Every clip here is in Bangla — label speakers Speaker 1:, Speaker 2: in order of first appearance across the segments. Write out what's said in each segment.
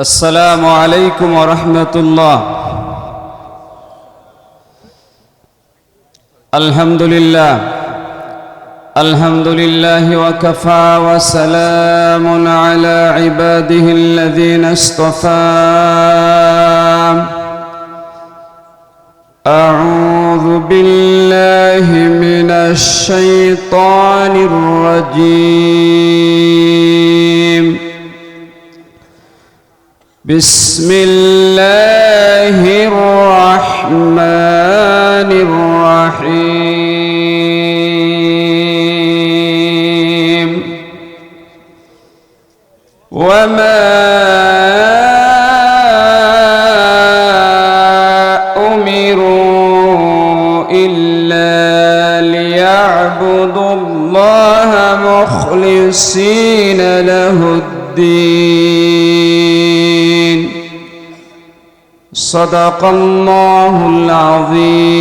Speaker 1: السلام عليكم ورحمة الله. الحمد لله. الحمد لله وكفى وسلام على عباده الذين اصطفى. أعوذ بالله من الشيطان الرجيم. بسم الله الرحمن الرحيم. وما أمروا إلا ليعبدوا الله مخلصين له الدين. صدق الله العظيم.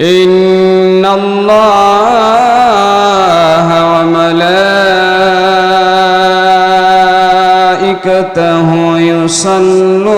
Speaker 1: إن الله وملائكته يصلون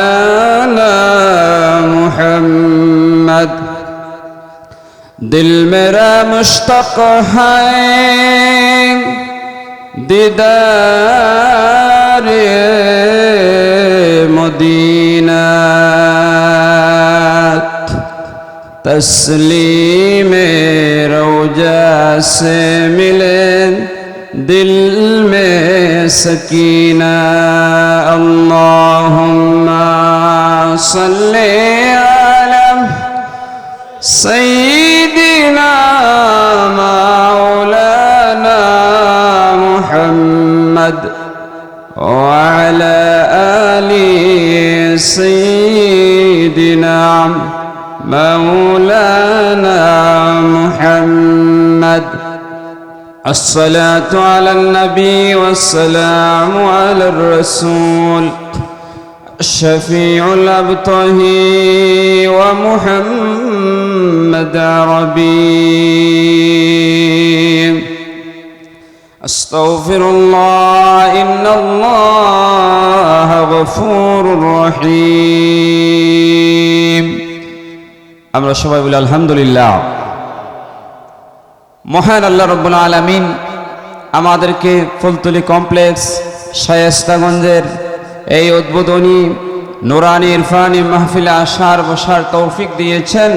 Speaker 1: दिल मेरा मुश्तक है दीदार मदीना तस्लीम रोजा से मिले दिल में सकीना अल्लाहुम्मा सल्ली سيدنا مولانا محمد وعلى آل سيدنا مولانا محمد. الصلاة على النبي والسلام على الرسول. الشفيع الأبطه ومحمد عربي أستغفر الله إن الله غفور رحيم আমরা সবাই বলি আলহামদুলিল্লাহ মহান আল্লাহ রব্বুল আলমিন আমাদেরকে ফুলতলি কমপ্লেক্স শায়েস্তাগঞ্জের এই উদ্বোধনী নুরানি ইরফানি মাহফিলে আসার বসার তৌফিক দিয়েছেন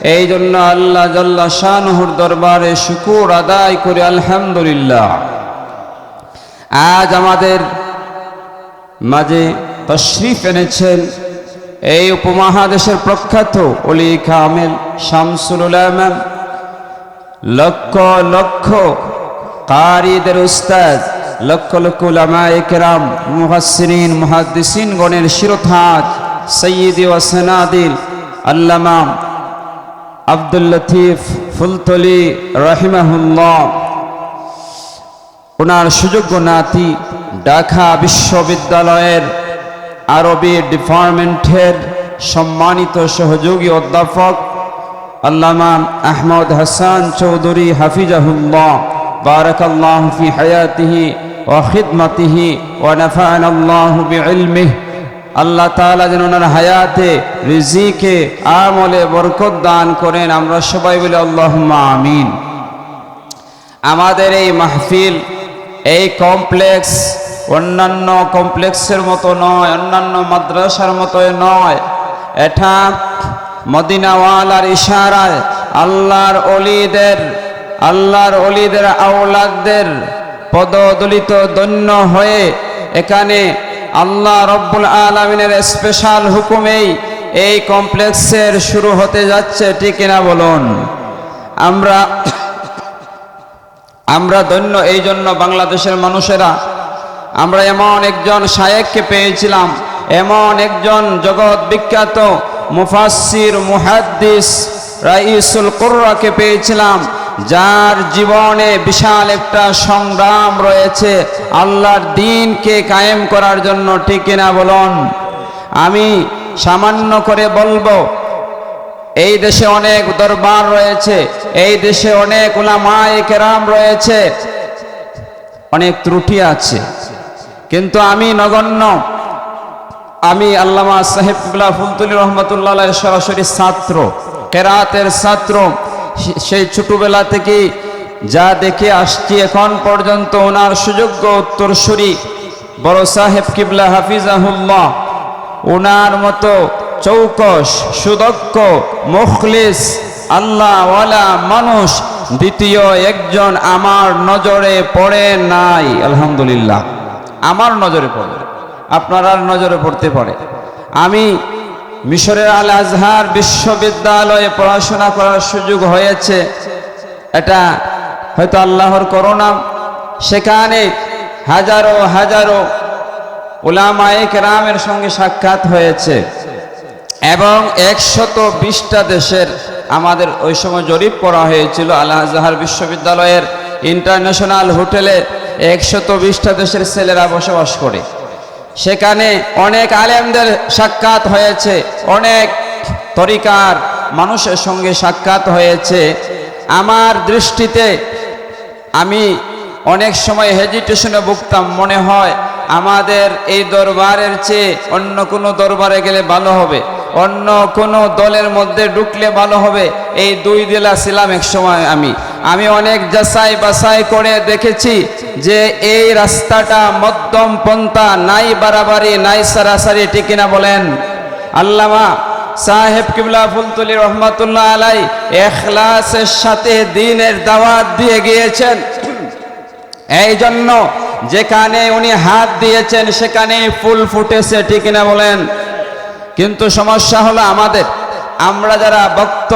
Speaker 1: এই জন্য আল্লাহ জাল্লা শাহনুর দরবারে শুকুর আদায় করে, আলহামদুলিল্লাহ। আজ আমাদের মাঝে তশরিফ এনেছেন এই উপমহাদেশের প্রখ্যাত অলি কামেল শামসুল উলামা লক্ষ লক্ষ কারিদের উস্তাদ, লক্ষ লক্ষ উলামায়ে কেরাম মুহাসসিরিন, মুহাদ্দিসিন গণের শিরোধাজ সৈয়দি ও সেনাদিল আল্লামা আব্দুল লতিফ ফুলতলি রহিমাহুল্লাহ। ওনার সুযোগ্য নাতি ঢাকা বিশ্ববিদ্যালয়ের আরবি ডিপার্টমেন্টের সম্মানিত সহযোগী অধ্যাপক আল্লামা আহমদ হাসান চৌধুরী হাফিজাহুল্লাহ। বারাকাল্লাহ হায়াতিহি ওয়া খিদমাতিহি ওয়া নাফা'ানাল্লাহু বিইলমিহি। আল্লাহ তাআলা যেন ওনার হায়াতে, রিজিকে, আমলে বরকত দান করেন। আমরা সবাই বলি আল্লাহ আমিন। আমাদের এই মাহফিল, এই কমপ্লেক্স অন্যান্য কমপ্লেক্সের মতো নয়, অন্যান্য মাদ্রাসার মতো নয়। এটা মদিনাওয়ালার ইশারায়, আল্লাহর অলিদের আল্লাহর অলিদের আওলাদদের পদদলিত দন্য হয়ে এখানে আল্লাহ রব্বুল আলমিনের স্পেশাল হুকুমেই এই কমপ্লেক্সের শুরু হতে যাচ্ছে, ঠিক কিনা বলুন? আমরা আমরা ধন্য এই জন্য বাংলাদেশের মানুষেরা। আমরা এমন একজন শায়েককে পেয়েছিলাম, এমন একজন জগৎ বিখ্যাত মুফাসির মুহাদ্দিস রাইসুল কুর্রাকে পেয়েছিলাম যার জীবনে বিশাল একটা সংগ্রাম রয়েছে, আল্লাহর দিনকে কায়েম করার জন্য ঠিক কিনা বলুন? আমি সামান্য করে বলব, এই দেশে অনেক দরবার রয়েছে, এই দেশে অনেক উলামায়ে কেরাম রয়েছে, অনেক ত্রুটি আছে। কিন্তু আমি নগণ্য, আমি আল্লামা সাহেবুল্লাহ ফুলতুলি রহমতুল্লাহ সরাসরি ছাত্র, কেরাতের ছাত্র সেই ছোটবেলা থেকেই যা দেখে আসছি, এখন পর্যন্ত ওনার সুযোগ্য উত্তরসূরি বড় সাহেব কিবলা হাফিজাহুল্লাহ। ওনার মতো চৌকস সুদক্ষ, মুখলিস আল্লাহওয়ালা মানুষ দ্বিতীয় একজন আমার নজরে পড়ে নাই, আলহামদুলিল্লাহ। আমার নজরে পড়ে। আপনার নজরে পড়তে পারে। আমি মিশরের আল আজহার বিশ্ববিদ্যালয়ে পড়াশোনা করার সুযোগ হয়েছে। এটা হয়তো আল্লাহর করোনা সেখানে হাজারো হাজারো ওলামায়ে রামের সঙ্গে সাক্ষাৎ হয়েছে। এবং একশত বিশটা দেশের আমাদের ওই সময় জরিপ করা হয়েছিল আল্লাহ জাহার বিশ্ববিদ্যালয়ের ইন্টারন্যাশনাল হোটেলে একশত বিশটা দেশের ছেলেরা বসবাস করে। সেখানে অনেক আলেমদের সাক্ষাৎ হয়েছে, অনেক তরিকার মানুষের সঙ্গে সাক্ষাৎ হয়েছে। আমার দৃষ্টিতে আমি অনেক সময় হেজিটেশনে ভুগতাম, মনে হয় আমাদের এই দরবারের চেয়ে অন্য কোনো দরবারে গেলে ভালো হবে, অন্য কোনো দলের মধ্যে ঢুকলে ভালো হবে। এই দুই দিলা ছিলাম এক সময় আমি। আমি অনেক যাচাই বাছাই করে দেখেছি যে এই রাস্তাটা মধ্যম পন্থা, নাই বাড়াবাড়ি, নাই সারাসারি, ঠিক কিনা বলেন? আল্লামা সাহেব কিবলা ফুলতুলি রহমতুল্লাহ আলাই এখলাসের সাথে দিনের দাওয়াত দিয়ে গিয়েছেন। এই জন্য যেখানে উনি হাত দিয়েছেন সেখানে ফুল ফুটেছে, ঠিক না বলেন? কিন্তু সমস্যা হলো আমাদের আমরা যারা ভক্ত,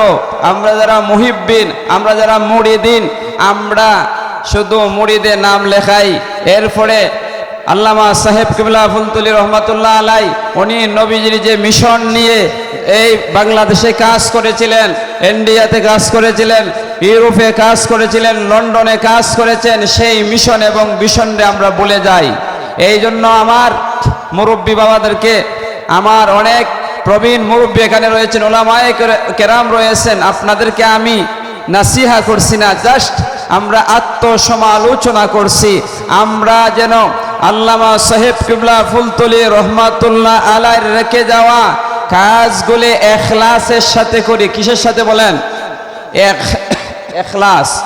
Speaker 1: আমরা যারা মুহিব্বিন, আমরা যারা মুড়িদিন আমরা শুধু মুড়িদে নাম লেখাই। এরপরে আল্লামা সাহেব কিবলা ফুলতুলি রহমতুল্লাহ আলাই, উনি নবীজির যে মিশন নিয়ে এই বাংলাদেশে কাজ করেছিলেন, ইন্ডিয়াতে কাজ করেছিলেন, ইউরোপে কাজ করেছিলেন, লন্ডনে কাজ করেছেন, সেই মিশন এবং মিশনরে আমরা বলে যাই। এই জন্য আমার মুরব্বী বাবাদেরকে, আমার অনেক প্রবীণ মুরব্বী এখানে রয়েছেন, ওলামায় কেরা- কেরাম রয়েছেন। আপনাদেরকে আমি নাসিহা করছি না, জাস্ট আমরা আত্মসমালোচনা করছি। আমরা যেন আল্লামা সাহেব কিবলা ফুলতলি রহমাতুল্লাহ আলাইর রেখে যাওয়া কাজগুলি এখলাসের সাথে করি। কিসের সাথে বলেন? এখলাস।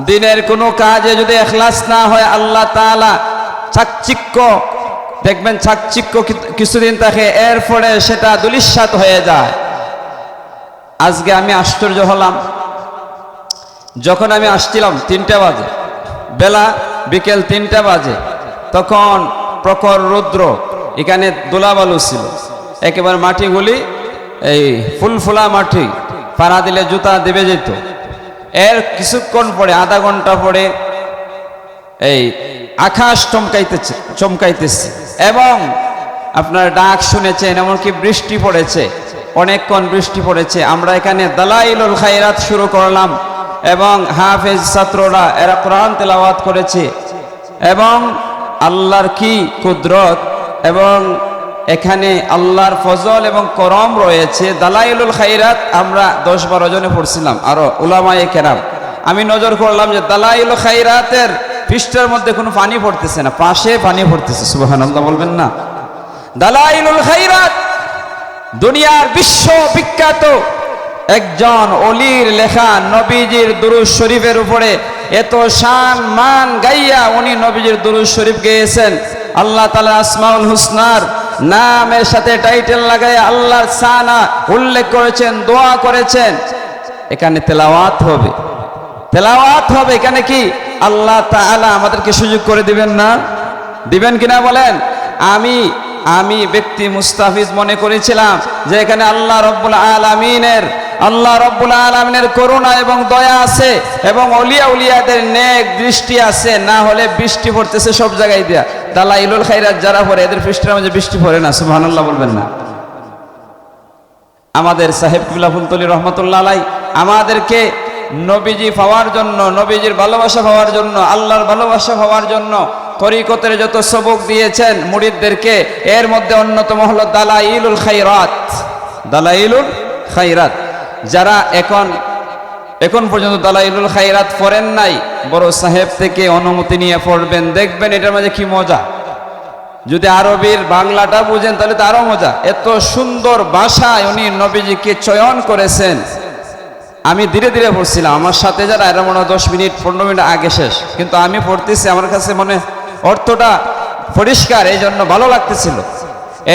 Speaker 1: দিনের কোনো কাজে যদি এখলাস না হয়, আল্লাহ তাআলা চাকচিক্য দেখবেন চাকচিক্য কিছুদিন থাকে, এরপরে সেটা দুলিশ্বাত হয়ে যায়। আজকে আমি আশ্চর্য হলাম। যখন আমি আসছিলাম তিনটা বাজে, বেলা বিকেল তিনটা বাজে, তখন প্রখর রৌদ্র, এখানে দোলাবালু ছিল। একেবারে মাটিগুলি এই ফুলফুলা মাটি, পাড়া দিলে জুতা দেবে যেত। এর কিছুক্ষণ পরে, আধা ঘণ্টা পরে, এই আকাশ চমকাইতেছে চমকাইতেছে। এবং আপনার ডাক শুনেছেন, এমনকি বৃষ্টি পড়েছে, অনেকক্ষণ বৃষ্টি পড়েছে। আমরা এখানে দালাইলুল খাইরাত শুরু করলাম এবং হাফেজ ছাত্ররা এরা কোরআন তেলাওয়াত করেছে। এবং আল্লাহর কি কুদরত? এবং এখানে আল্লাহর ফজল এবং করম রয়েছে। দালাইলুল খাইরাত আমরা দশ বারো জনে পড়ছিলাম, আরও উলামায়ে কেরাম। আমি নজর করলাম যে দালাইল খাইরাতের পৃষ্ঠের মধ্যে কোনো পানি পড়তেছে না, পাশে পানি পড়তেছে সুবাহান আল্লাহ বলবেন না। দালাইলুল খাইরাত, দুনিয়ার বিশ্ব বিখ্যাত একজন অলির লেখা নবীজির দুরুজ শরীফের উপরে এত শান মান গাইয়া উনি নবীজির দুরুজ শরীফ গেয়েছেন। আল্লাহ তালা আসমাউল হুসনার নামের সাথে টাইটেল লাগাই আল্লাহর সানা উল্লেখ করেছেন, দোয়া করেছেন। এখানে তেলাওয়াত হবে। তেলাওয়াত হবে, এখানে কি? আল্লাহ তাআলা আমাদেরকে সুযোগ করে দিবেন না। দিবেন কিনা বলেন? আমি আমি ব্যক্তি মুস্তাফিজ মনে করেছিলাম যে এখানে আল্লাহ রব্বুল আলামিনের, আল্লাহ রব্বুল আলামিনের করুণা এবং দয়া আছে এবং অলিয়া উলিয়াদের নেক দৃষ্টি আছে, না হলে বৃষ্টি পড়তেছে সব জায়গায় দিয়া। দালা ইলুল খাইরাত যারা পড়ে, এদের পৃষ্ঠের মাঝে বৃষ্টি পড়ে না, সুবহানাল্লাহ বলবেন না। আমাদের সাহেব কিবলা ফুলতলি রহমতুল্লাহ আলাই আমাদেরকে নবীজি পাওয়ার জন্য, নবীজির ভালোবাসা পাওয়ার জন্য, আল্লাহর ভালোবাসা পাওয়ার জন্য তরিকতের যত সবক দিয়েছেন মুরিদদেরকে এর মধ্যে অন্যতম হলো দালাইলুল খাইরাত দালাইলুল খাইরাত যারা এখন এখন পর্যন্ত দালাইলুল খাইরাত পড়েন নাই, বড় সাহেব থেকে অনুমতি নিয়ে পড়বেন, দেখবেন এটার মাঝে কি মজা। যদি আরবির বাংলাটা বুঝেন, তাহলে তো আরও মজা। এত সুন্দর ভাষায় উনি নবীজিকে চয়ন করেছেন। আমি ধীরে ধীরে পড়ছিলাম। আমার সাথে যারা, এরা মনে হয় দশ মিনিট, পনেরো মিনিট আগে শেষ। কিন্তু আমি পড়তেছি, আমার কাছে মনে অর্থটা পরিষ্কার, এই জন্য ভালো লাগতেছিল।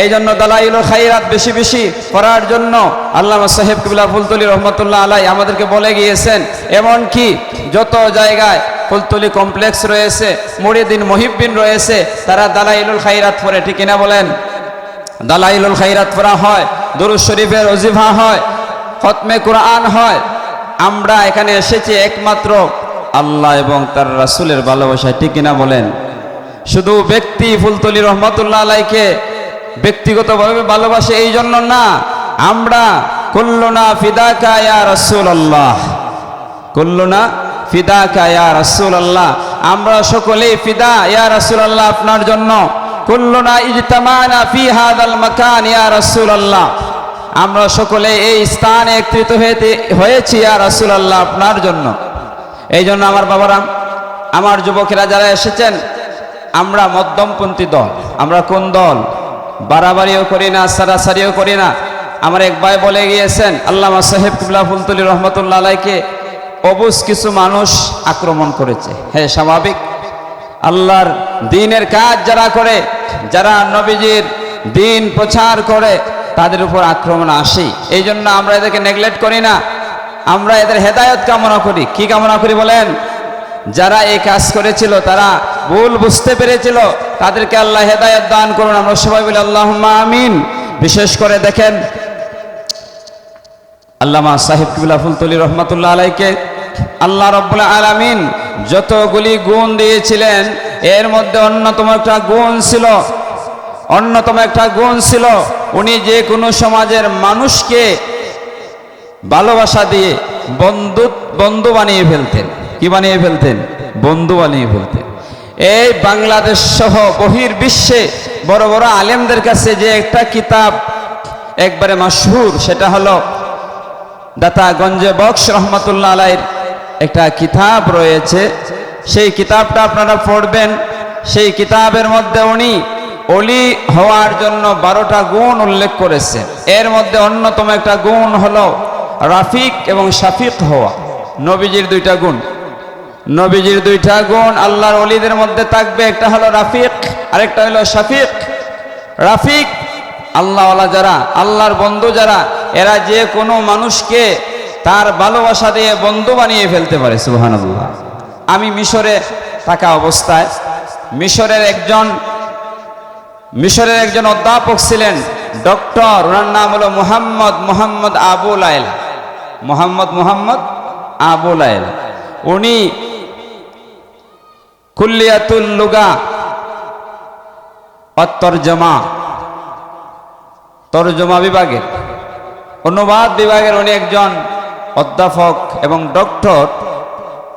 Speaker 1: এই জন্য দালাইল খাইরাত বেশি বেশি করার জন্য আল্লামা সাহেব কিবলা ফুলতলি রহমতুল্লাহ আলাই আমাদেরকে বলে গিয়েছেন এমন কি যত জায়গায় ফুলতলি কমপ্লেক্স রয়েছে মুরিদিন মহিবিন রয়েছে, তারা দালাইলুল খাইরাত পড়ে, ঠিক কিনা বলেন? দালাইলুল খাইরাত পড়া হয়, দরুদ শরীফের অজিফা হয়, খতমে কোরআন হয় আমরা এখানে এসেছি একমাত্র আল্লাহ এবং তার রাসূলের ভালোবাসায়, ঠিক কিনা বলেন? শুধু ব্যক্তি ফুলতলি রহমতুল্লাহ আলাইকে ব্যক্তিগতভাবে ভালোবাসে এই জন্য না, আমরা কুল্লুনা ফিদাকা ইয়া রাসূলুল্লাহ, কুল্লুনা ফিদাকা ইয়া রাসূলুল্লাহ, আমরা সকলেই ফিদা ইয়া রাসূলুল্লাহ আপনার জন্য, কুল্লুনা ইজতামানা ফি হাদাল মাকান ইয়া রাসূলুল্লাহ আমরা সকলে এই স্থানে একত্রিত হয়েছি ইয়া রাসূলুল্লাহ আপনার জন্য। এই জন্য আমার বাবারা, আমার যুবকেরা যারা এসেছেন, আমরা মধ্যমপন্থী দল, আমরা কোন দল? বাড়াবাড়িও করি না, সারাসারিও করি না। আমার এক ভাই বলে গিয়েছেন, আল্লামা সাহেব কিবলা ফুলতুলি রহমতুল্লাহ আলাইকে অবুজ কিছু মানুষ আক্রমণ করেছে। হ্যাঁ স্বাভাবিক। আল্লাহর দিনের কাজ যারা করে, যারা নবীজির দিন প্রচার করে তাদের উপর আক্রমণ আসে। এই জন্য আমরা এদেরকে নেগলেক্ট করি না। আমরা এদের হেদায়ত কামনা করি। কি কামনা করি বলেন? যারা এই কাজ করেছিল, তারা ভুল বুঝতে পেরেছিল। তাদেরকে আল্লাহ হেদায়ত দান করুন। আমরা সবাই বলি আল্লাহ আমিন। বিশেষ করে দেখেন, আল্লামা সাহেব কিবুল্লাহ ফুলতলি রহমতুল্লাহ আলাইকে, আল্লাহ রব্বুল আলামিন যতগুলি গুণ দিয়েছিলেন, এর মধ্যে অন্যতম একটা গুণ ছিল অন্যতম একটা গুণ ছিল, উনি যে কোনো সমাজের মানুষকে ভালোবাসা দিয়ে বন্ধু বন্ধু বানিয়ে ফেলতেন। কি বানিয়ে ফেলতেন? বন্ধু বানিয়ে ফেলতেন। এই বাংলাদেশ সহ বহির বিশ্বে বড় বড় আলেমদের কাছে যে একটা কিতাব একবারে মাসহুর সেটা হলো দাতা গঞ্জে বক্স রহমতুল্লাহ আলাইর একটা কিতাব রয়েছে। সেই কিতাবটা আপনারা পড়বেন। সেই কিতাবের মধ্যে উনি অলি হওয়ার জন্য বারোটা গুণ উল্লেখ করেছে। এর মধ্যে অন্যতম একটা গুণ হলো রাফিক এবং শাফিক হওয়া, নবীজির দুইটা গুণ। নবীজির দুইটা গুণ আল্লাহর অলিদের মধ্যে থাকবে, একটা হলো রাফিক, আরেকটা হলো শাফিক। রাফিক আল্লাহওয়ালা যারা, আল্লাহর বন্ধু যারা, এরা যে কোনো মানুষকে তার ভালোবাসা দিয়ে বন্ধু বানিয়ে ফেলতে পারে সুহান আমি মিশরে থাকা অবস্থায়, মিশরের একজন মিশরের একজন অধ্যাপক ছিলেন ডক্টর, ওনার নাম হলো মোহাম্মদ মোহাম্মদ আবুল আয়লা মোহাম্মদ মোহাম্মদ আবুল আয়লা উনি কুল্লিয়াতুল লুগা অত্তরজমা, তর্জমা বিভাগের, অনুবাদ বিভাগের উনি একজন অধ্যাপক এবং ডক্টর।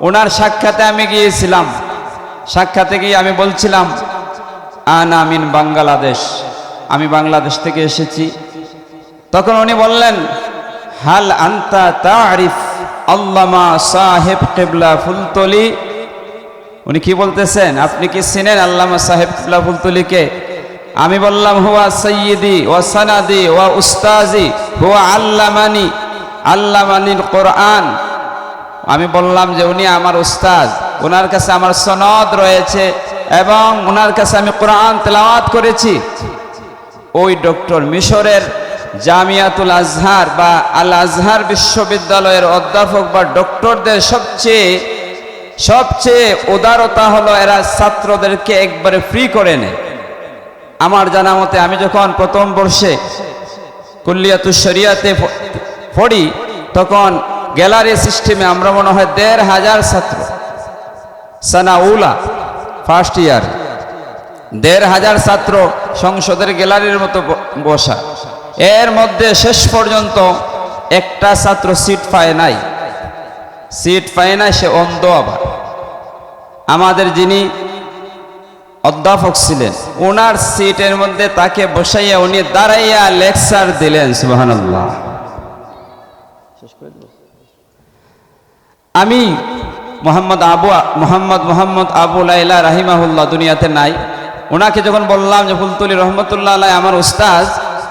Speaker 1: ওনার সাক্ষাতে আমি গিয়েছিলাম। সাক্ষাতে গিয়ে আমি বলছিলাম আন আমিন বাংলাদেশ। আমি বাংলাদেশ থেকে এসেছি। তখন উনি বললেন, হাল আন্তা তারিফ আল্লামা সাহেব কেবলা ফুলতলি? উনি কি বলতেছেন? আপনি কি চিনেন আল্লামা সাহেব কেবলা ফুলতলিকে? আমি বললাম, হুয়া সৈয়দি ওয়া সানাদি ওয়া উস্তাজি, হুয়া আল্লামানি আল্লামানির কোরআন। আমি বললাম যে উনি আমার উস্তাদ ওনার কাছে আমার সনদ রয়েছে। এবং ওনার কাছে আমি কোরআন তেলাওয়াত করেছি। ওই ডক্টর মিশরের জামিয়াতুল আজহার বা আল আজহার বিশ্ববিদ্যালয়ের অধ্যাপক বা ডক্টরদের সবচেয়ে সবচেয়ে উদারতা হলো এরা ছাত্রদেরকে একবারে ফ্রি করে নেয়। আমার জানা মতে আমি যখন প্রথম বর্ষে কুল্লিয়াতু শরিয়াতে পড়ি, তখন গ্যালারি সিস্টেমে আমরা মনে হয় দেড় হাজার ছাত্র। সানাউলা ফার্স্ট ইয়ার দেড় হাজার ছাত্র সংসদের গ্যালারির মতো বসা। এর মধ্যে শেষ পর্যন্ত একটা ছাত্র সিট পায় নাই। সিট পায় নাই, সে অন্ধ আবার। আমাদের যিনি অধ্যাপক ছিলেন ওনার সিটের মধ্যে তাকে বসাইয়া উনি দাঁড়াইয়া লেকচার দিলেন, সুবহানাল্লাহ। আমি মোহাম্মদ আবু মোহাম্মদ মোহাম্মদ আবু লাইলা রাহিমাহুল্লাহ দুনিয়াতে নাই। ওনাকে যখন বললাম যে, ফুলতুলি রহমতুল্লাহ আলাই আমার উস্তাজ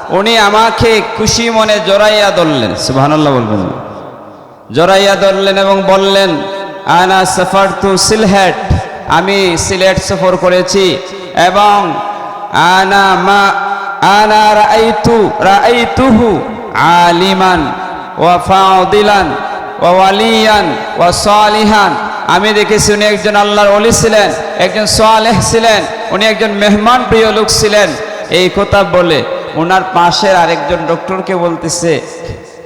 Speaker 1: উনি আমাকে খুশি মনে জড়াইয়া ধরলেন। সুবহানাল্লাহ বলবেন। জড়াইয়া ধরলেন এবং বললেন, আনা সফর টু সিলহেট, আমি সিলেট সফর করেছি এবং আনা মা, আনা রাআইতু, রাআইতুহু আলিমান ওয়া ফাদিলান ওয়া ওয়ালিয়ান ওয়া সালিহান। আমি দেখেছি উনি একজন আল্লাহর ওলি ছিলেন, একজন সালেহ ছিলেন, উনি একজন মেহমান প্রিয় লোক ছিলেন। এই কথা বলে ওনার পাশের আরেকজন ডক্টরকে বলতেছে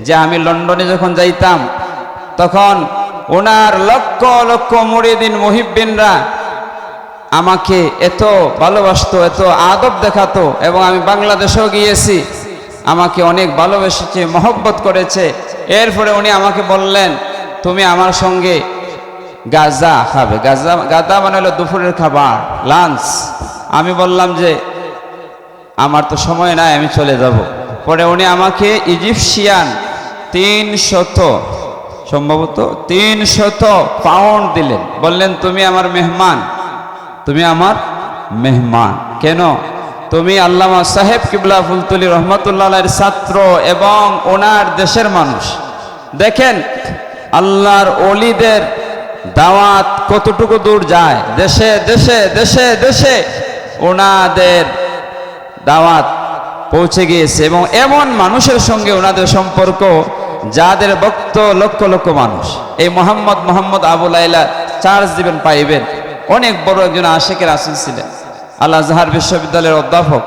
Speaker 1: যে, আমি লন্ডনে যখন যাইতাম, তখন ওনার লক্ষ লক্ষ মুরিদিন মহিবিনরা আমাকে এত ভালোবাসতো, এত আদব দেখাতো এবং আমি বাংলাদেশেও গিয়েছি। আমাকে অনেক ভালোবেসেছে, মহব্বত করেছে। এরপরে উনি আমাকে বললেন, তুমি আমার সঙ্গে গাজা খাবে। গাজা গাদা মানে হলো দুপুরের খাবার লাঞ্চ আমি বললাম যে, আমার তো সময় নাই, আমি চলে যাব। পরে উনি আমাকে ইজিপশিয়ান তিন শত সম্ভবত তিন শত পাউন্ড দিলেন। বললেন, তুমি আমার মেহমান, তুমি আমার মেহমান। কেন? তুমি আল্লামা সাহেব কিবলা ফুলতুলি রহমতুল্লাহ ছাত্র এবং ওনার দেশের মানুষ। দেখেন, আল্লাহর অলিদের দাওয়াত কতটুকু দূর যায়? দেশে দেশে দেশে দেশে ওনাদের দাওয়াত পৌঁছে গিয়েছে এবং এমন মানুষের সঙ্গে ওনাদের সম্পর্ক যাদের ভক্ত লক্ষ লক্ষ মানুষ। এই মোহাম্মদ মোহাম্মদ আবু লাইলা চার্জ দিবেন পাইবেন। অনেক বড় একজন আশেকের আসিল ছিলেন। আল্লাহ আজহার বিশ্ববিদ্যালয়ের অধ্যাপক।